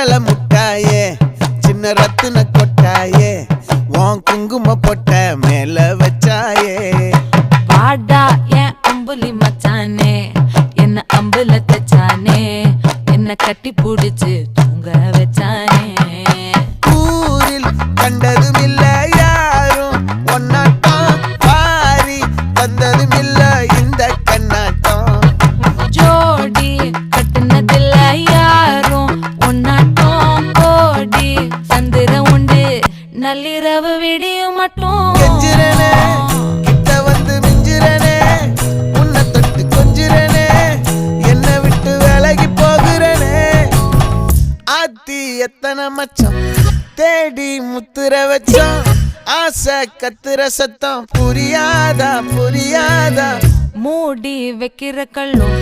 பொட்டல முட்டாயே சின்ன ரத்தின கொட்டாயே உன் குங்கும பொட்ட மேல வச்சாயே. பாடா என் அம்புலி மச்சானே என்ன அம்புல தச்சானே என்ன கட்டி பிடிச்சு நள்ளிரவு விடியும் மட்டும். கிட்ட வந்து மிஞ்சிரனே உன்னை தொட்டு கொஞ்சிரனே என்னை விட்டு விலகி போகிறனே. ஆத்தி எத்தனை மச்சம் தேடி முத்துற வச்சோம். ஆசை கத்துற சத்தம் புரியாதா புரியாதா. மூடி வைக்கிற கள்ளும்